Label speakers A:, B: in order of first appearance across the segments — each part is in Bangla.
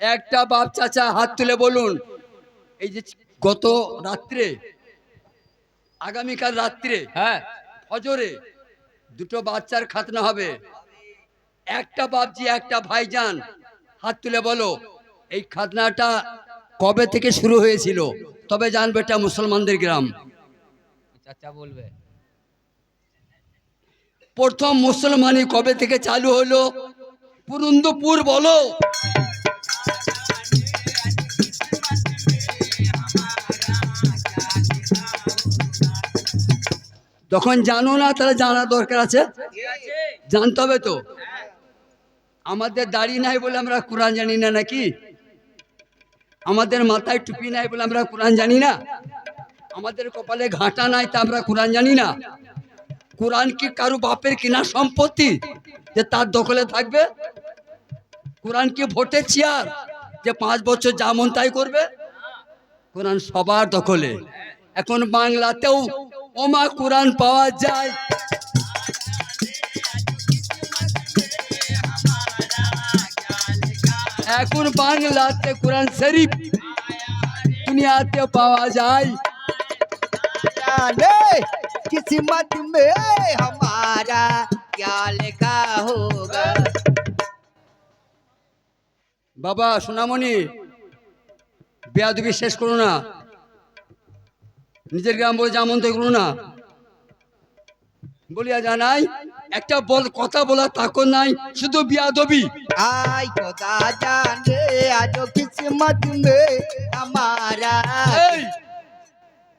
A: একটা বাপ চাচা হাত তুলে বলুন, এই যে গত রাত্রে, আগামীকাল রাত্রে
B: হ্যাঁ
A: ফজরে দুটো বাচ্চার খাতনা হবে। একটা বাপজি, একটা ভাইজান, হাত তুলে বলো, এই খাতনাটা কবে থেকে শুরু হয়েছিল? তবে জানবে এটা মুসলমানদের গ্রাম।
B: চাচা বলবে।
A: প্রথম মুসলমানি কবে থেকে চালু হলো? পুরন্দপুর বলো। যখন জানো না, তাহলে জানার দরকার আছে? জানতে হবে তো। আমাদের দাড়ি নাই বলে আমরা কোরআন জানি না নাকি? আমাদের মাথায় টুপি নাই বলে আমরা কোরআন জানি না? আমাদের কপালে ঘাটা নাই তা আমরা কোরআন জানি না? কোরআন কি কারও বাপের কিনা সম্পত্তি যে তার দখলে থাকবে? কোরআন কি ভোটের চেয়ার যে পাঁচ বছর যেমন তাই করবে? কোরআন সবার দখলে। এখন বাংলাতেও ওমা কোরআন পাওয়া যায়। এখন বাংলাতে কোরআন শরীফ দুনিয়াতে পাওয়া যায়।
C: किस्मत में हमारा क्या लिखा होगा
A: বাবা সোনামণি বেয়াদবি শেষ করো না নিজের গ্রাম বলে যেমন তো করো না বলিয়া জানাই একটা বল কথা বলা তাকো নাই শুধু বিয়াদবি
C: आई खुदा जाने आज किस्मत में हमारा
A: এই,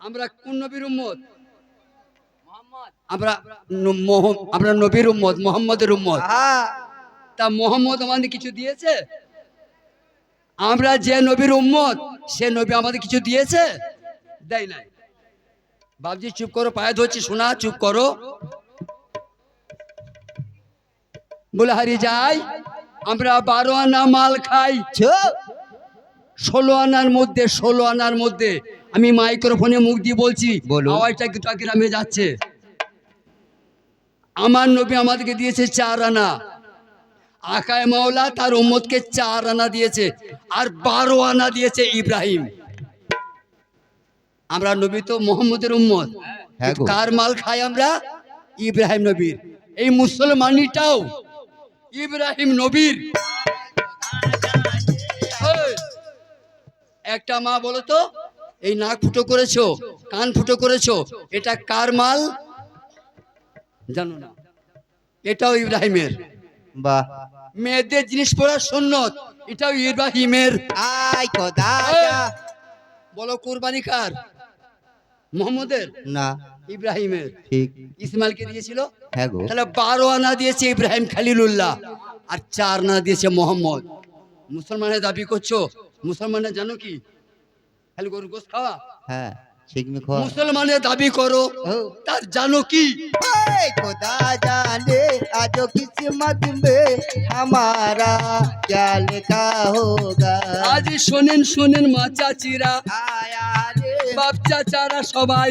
A: আমরা কোন নবীর উম্মত আমরা নবীর উম্মত মোহাম্মদের উম্মত। তা মোহাম্মদ আমাদের কিছু দিয়েছে? আমরা যে নবীর উম্মত সে নবী আমাদের কিছু দিয়েছে? দেয় নাই। বাবজি চুপ করো পায়ে ধরছি শোনা চুপ করো। বলে হারিয়ে যাই আমরা বারো আনা মাল খাই। ষোলো আনার মধ্যে ষোলো আনার মধ্যে। আমি মাইক্রোফোনে মুখ দিয়ে বলছি আওয়াজটা একটু গ্রামে যাচ্ছে। আমার নবী আমাদেরকে দিয়েছে চার আনা। আকায় মাওলা তার উম্মতকে চার আনা দিয়েছে আর বারো আনা দিয়েছে ইব্রাহিম। আমরা নবী তো মোহাম্মদের উম্মত।
C: হ্যাঁ
A: কার মাল খাই আমরা? ইব্রাহিম নবীর। এই মুসলমানিটাও ইব্রাহিম নবীর। একটা মা বলো তো এই নাক ফুটো করেছ কান ফুটো করেছ এটা কার মাল? জানো না। এটাও ইব্রাহিমের।
C: বা
A: মেয়েদের জিনিস পড়া সুন্নত এটাও ইব্রাহিমের। বলো কুরবানি কার? মোহাম্মদের?
C: না।
A: ইব্রাহিমের।
C: ঠিক।
A: ইসমাইলকে দিয়েছিল?
C: হ্যাঁ গো।
A: তাহলে বারো আনা দিয়েছে ইব্রাহিম খালিলুল্লাহ আর চার আনা দিয়েছে মোহাম্মদ। মুসলমানের দাবি করছ? মুসলমানের জানো কি? খালি গরু গোস খাওয়া?
C: হ্যাঁ।
A: মুসলমানের দাবি করো তার জানো কি?
C: আজ কিসমত
A: আজ শোনেন শোনেন মা চাচিরা বাপ চাচারা সবাই।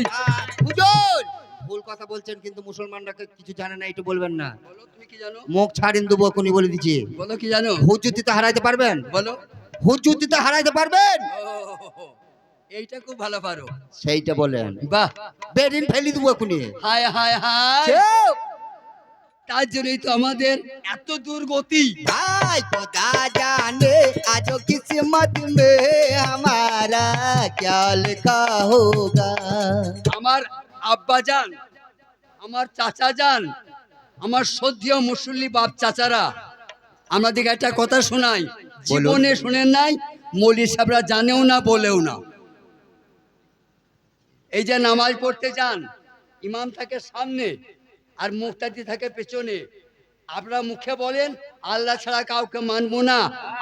C: ভুল কথা বলছেন কিন্তু মুসলমানরা কিছু জানে না একটু বলবেন না।
A: তুমি কি জানো?
C: মুখ ছাড়িন দেবো কোনি বলে দিচ্ছি।
A: বলো কি জানো?
C: হুজুর দিতে হারাইতে পারবেন?
A: বলো।
C: হুজুর দিতে হারাইতে পারবেন?
A: এইটা খুব ভালো পারো।
C: সেইটা বলে
A: বাহ।
C: বেরিন ফেলি দেবো এখনই।
A: হায় হায় হায়। তার জন্যই তো আমাদের এত দুর্গতি
C: ভাই খোদা জানে আজ কিসমত মে আমারা ক্যা লিখা হোগা।
A: আমার আব্বা জান আমার চাচা যান আমার সদ্য মুসল্লি বাপ চাচারা আমাদেরকে একটা কথা শোনাই। জীবনে শোনেন নাই মলি সাহেবরা জানেও না বলেও না। এই যে নামাজ পড়তে যান ইমাম থাকে সামনে আর মুক্তি থাকে পেছনে। আপনারা মুখে বলেন আল্লাহ ছাড়া কাউকে মানবো না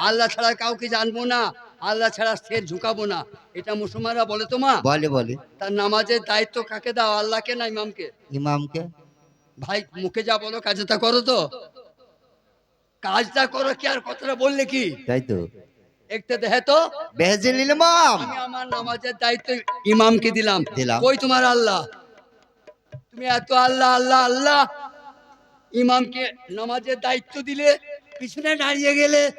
A: আল্লাহ ছাড়া কাউকে জানব না আল্লাহ ছাড়া স্থির ঝুঁকাবো না। এটা মুসলমানরা বলে তো মা?
C: বলে বলে।
A: তার নামাজের দায়িত্ব কাকে দাও আল্লাহকে না ইমামকে?
C: ইমামকে।
A: ভাই মুখে যা বলো কাজটা করো তো। কাজটা করো কি আর কথাটা বললে কি?
C: তাই তো।
A: তো।
C: ইমাম
A: আমার নামাজের দায়িত্ব ইমামকে দিলাম।
C: দিলাম।
A: কই তোমার আল্লাহ? তুমি এত আল্লাহ আল্লাহ আল্লাহ। ইমামকে নামাজের দায়িত্ব দিলে পিছনে দাঁড়িয়ে গেলে।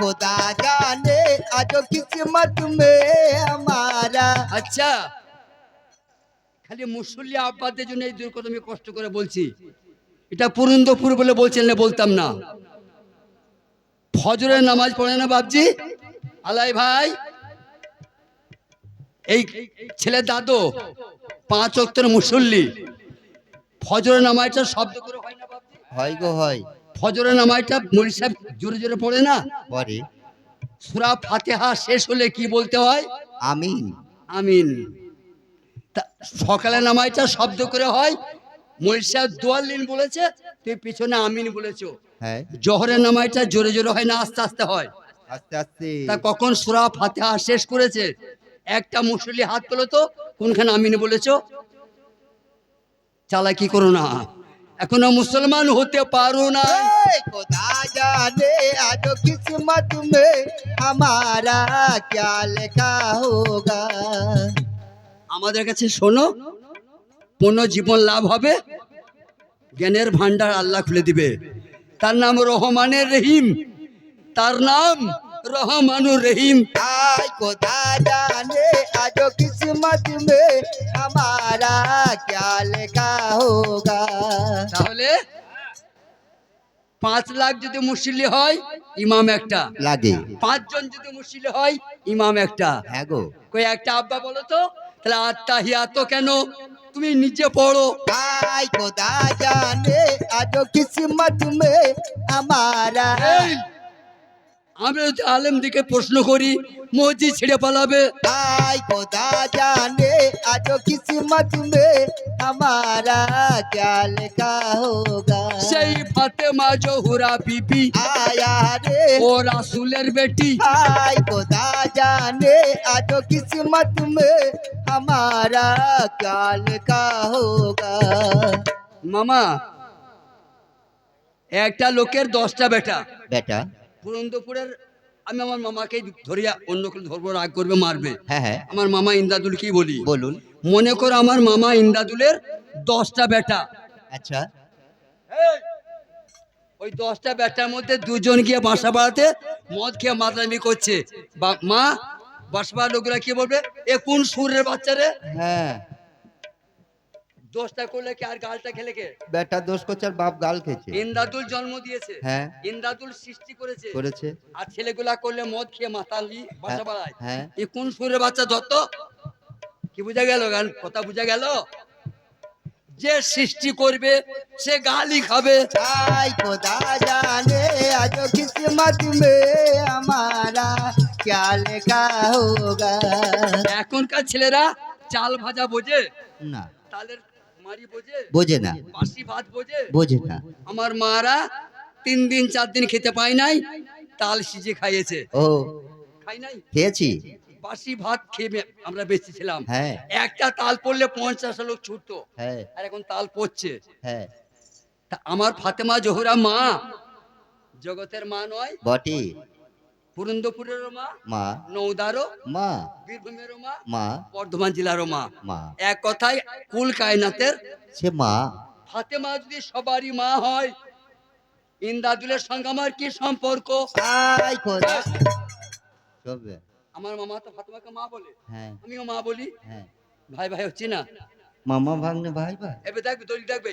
C: খোদা জানে আজ মে আমারা।
A: আচ্ছা। খালি মুসল্লি আব্বাদের জন্য এই দুর্গত আমি কষ্ট করে বলছি। এটা পুরন্দপুর বলে বলছেন না বলতাম না। ফজরের নামাজ পড়ে না বাবজি আলাই ভাই। এই ছেলে দাদু পাঁচ অক্টের মুসল্লি। ফজরের নামাজটা শব্দ করে হয় না
C: হয় গো হয়।
A: ফজরের নামাজটা মরি সাহেব জোরে জোরে পড়ে না?
C: পরে
A: সুরা ফাতেহা শেষ হলে কি বলতে হয়?
C: আমিন।
A: আমিন। সকালে নামাজটা শব্দ করে হয়? মহিল সাহেব দোয়াল্লিন বলেছে তুই পিছনে আমিন বলেছ।
C: হ্যাঁ।
A: জহরের নামাইটা জোরে জোরে হয় না আস্তে আস্তে হয়।
C: আস্তে আস্তে।
A: তা কখন সুরা ফাতিহা শেষ করেছে? একটা মুসলি হাত পেল তো কোনখানে আমিন বলেছ? চালাকি করো না? এখনও মুসলমান হতে পারো না।
C: আজো কিসমত মে আমারা লেখা হোগা।
A: আমাদের কাছে শোনো পুনর্জীবন জীবন লাভ হবে জ্ঞানের ভান্ডার আল্লাহ খুলে দিবে। তার নাম রহমানের রহিম। তার নাম রহমানুর রহিম।
C: জানে কিসমত মে আমারা ক্যা লেখা হোগা।
A: তাহলে পাঁচ লাখ যদি মুসল্লি হয় ইমাম একটা।
C: লাগে।
A: পাঁচজন যদি মুসল্লি হয় ইমাম একটা।
C: হ্যাঁ গো।
A: কই একটা আব্বা বলো তো? তাহলে আত্মা তো কেন? তুমি নিচে পড়ো।
C: আই খোদা জানে আজ কিসমত মে আমারা
A: এই, আমরা যদি আলেম দিকে প্রশ্ন করি মসজিদ ছেড়ে পালাবে
C: आय खुदा जाने आज किस्मत में हमारा क्या लिखा होगा
A: সেই ফাতেমা জহুরা বিবি
C: आया रे
A: ও রাসুলের বেটি
C: आय खुदा जाने आज किस्मत में हमारा क्या लिखा होगा
A: মামা একটা লোকের দশটা বেটা
C: बेटा
A: পুরন্দপুরের আমি আমার মামাকে ধরিয়া অন্য কেউ ধরবো রাগ করবে মারবে।
C: হ্যাঁ হ্যাঁ।
A: আমার মামা ইন্দাদুল কি বলি?
C: বলুন।
A: মনে করো আমার মামা ইন্দাদুলের দশটা বেটা।
C: আচ্ছা।
A: ওই দশটা বেটার মধ্যে দুজন গিয়ে বাসা বাড়াতে মদ খেয়ে মাদামি করছে। বা মা বাসা লোকরা কি বলবে? এ কোন সুরের বাচ্চারে
C: হ্যাঁ।
A: দোষটা করলে কি আর গালটা খেলে কে
C: বেটা দোষ করছে আর বাপ গাল খেয়েছে
A: ইন্দাদুল জন্ম দিয়েছে
C: হ্যাঁ
A: ইন্দাদুল সৃষ্টি করেছে
C: করেছে
A: আর ছেলেগুলা করলে মদ খেয়ে মাতালি বাসা
C: হ্যাঁ,
A: বাড়ায়
C: হ্যাঁ
A: এ কোন সুরের বাচ্চা দত্ত কি বুঝা গেল গান কথা বুঝা গেল যে সৃষ্টি করবে সে গালি খাবে
C: आय खुदा जाने आज किस्मत में हमारा क्या लिखा होगा
A: এখনকার ছেলেরা চাল ভাজা বোঝে
C: না
A: তালের মারি বোঝে?
C: না।
A: বোঝে?
C: না।
A: আমার মারা তিন দিন চার দিন খেতে পায় নাই তাল সিজে খাইয়েছে।
C: ও।
A: খাই নাই?
C: খেয়েছি।
A: বাসি ভাত খেয়ে আমরা বেঁচেছিলাম।
C: হ্যাঁ।
A: একটা তাল পড়লে পঞ্চাশ লোক ছুটতো
C: হ্যাঁ।
A: আর এখন তাল পড়ছে।
C: হ্যাঁ।
A: তা আমার ফাতেমা জহুরা মা। জগতের মা নয়।
C: বটি।
A: পুরন্দপুরেরও মা
C: মা
A: নৌদারও
C: মা
A: বীরভূমেরও মা
C: মা
A: বর্ধমান জেলারও মা।
C: মা।
A: এক কথায় কুল কায়নাতের
C: সে মা।
A: ফাতেমা যদি সবারই মা হয় ইন্দাদুলের সঙ্গে আমার কি সম্পর্ক? আমার মামা তো ফাতেমাকে মা বলে।
C: হ্যাঁ।
A: আমিও মা বলি।
C: হ্যাঁ।
A: ভাই ভাই হচ্ছি না।
C: মামা ভাগ্নে ভাই ভাই।
A: এবার দেখবে দলিল দেখবে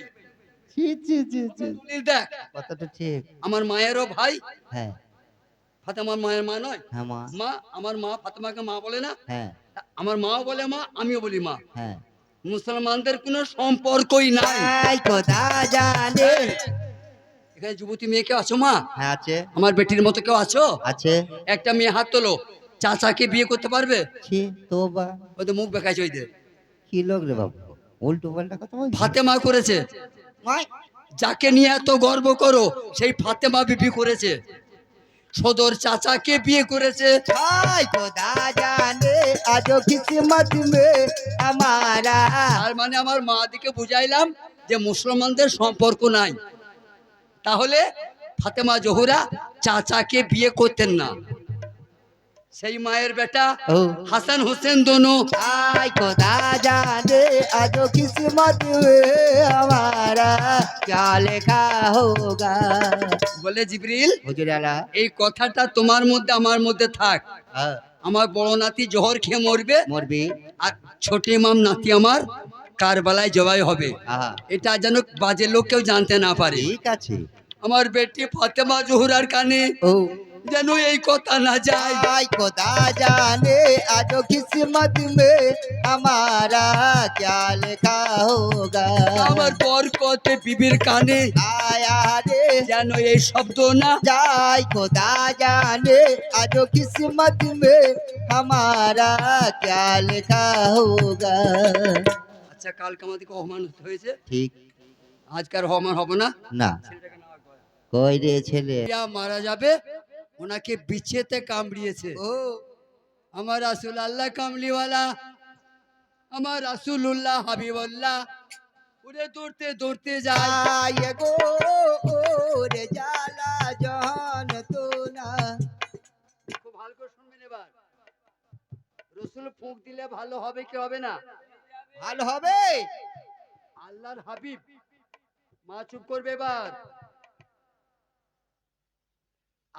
C: কথাটা ঠিক।
A: আমার মায়েরও ভাই।
C: হ্যাঁ।
A: ফাতেমার মায়ের মা নয়।
C: হ্যাঁ মা।
A: আমার মা ফাতেমাকে মা বলে না।
C: হ্যাঁ।
A: আমার মাও বলে মা আমিও বলি মা।
C: হ্যাঁ।
A: মুসলমানদের কোনো সম্পর্কই নাই।
C: জানে।
A: এখানে যুবতী মেয়ে কেউ আছো মা?
C: হ্যাঁ আছে।
A: আমার বেটির মতো কেউ আছো?
C: আছে।
A: একটা মেয়ে হাত তোলো। চাচাকে বিয়ে করতে পারবে? তো মুখ বেকাইছে ওই
C: কি লোক রে বাবু? উল্টো পাল্টা কথা
A: ফাতেমা করেছে। যাকে নিয়ে এত গর্ব করো সেই ফাতেমা বিবি করেছে। সদর চাচাকে বিয়ে করেছে। তার মানে আমার মা দিকে বুঝাইলাম যে মুসলমানদের সম্পর্ক নাই। তাহলে ফাতেমা জহুরা চাচাকে বিয়ে করতেন না। সেই মায়ের বেটা
C: ও
A: হাসান হোসেন দোনো
C: आई खुदा जाने आज किस्मत में हमारा क्या लिखा होगा
A: বলে জিবরিল
C: হুজুর আলা
A: এই কথাটা তোমার মধ্যে আমার মধ্যে থাক আমার বড় নাতি জহর খেয়ে মরবে
C: মরবি
A: আর ছোট ইমাম নাতি আমার কারবালায় জবাই হবে
C: আহা
A: এটা যেন বাজে লোক কেউ জানতে না পারে
C: ঠিক আছে
A: আমার বেটি ফাতেমা জোহরার কানে
C: ও
A: যেন এই কথা না যায়।
C: খোদা জানে আজ কিসমত মে আমারা ক্যা লেখা হোগা।
A: আমার বরকতে বিবির কানে
C: আয়া রে
A: যেন এই শব্দ না
C: যায় খোদা জানে আজ কিসমত মে আমারা ক্যা লেখা হোগা।
A: আচ্ছা কালকে আমাদেরকে অপমান হয়েছে?
C: ঠিক।
A: আজকার অপমান হবে না?
C: না। কই রে ছেলে?
A: মারা যাবে ওনাকে বিছেতে কামড়িয়েছে।
C: ও।
A: আমার রাসুল আল্লাহ কামলিওয়ালা আমার রাসুল্লাহ হাবিবুল্লাহ উড়ে দৌড়তে দৌড়তে যায়।
C: গো রে জালা জহন তো না
A: খুব ভালো করে শুনবেন এবার। রসুল ফুঁক দিলে ভালো হবে কি হবে না?
C: ভালো হবে।
A: আল্লাহর হাবিব মা চুপ করবে এবার।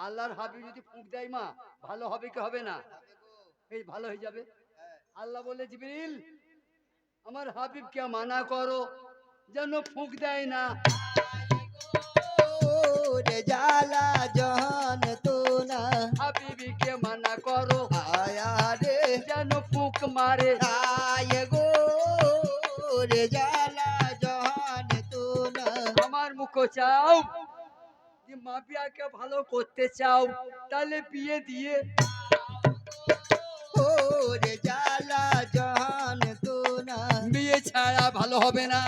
A: আল্লাহর হাবিব যদি ফুঁক দেয় মা ভালো হবে কি হবে না? এই ভালো হয়ে যাবে। আল্লাহ বলে জিবিল আমার হাবিবকে মানা করো যেন ফুঁক দেয় না।
C: জালা জহন তোলা
A: হাবিবকে মানা করো
C: আয়া রে
A: যেন ফুঁক মারে।
C: আয় গো রে জালা জহন না
A: আমার মুখ চাও যে মাফিয়াকে ভালো করতে চাও তাহলে বিয়ে দিয়ে। বিয়ে ছাড়া ভালো হবে না।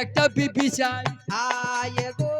A: একটা বিপি চাই।
C: আয় গো।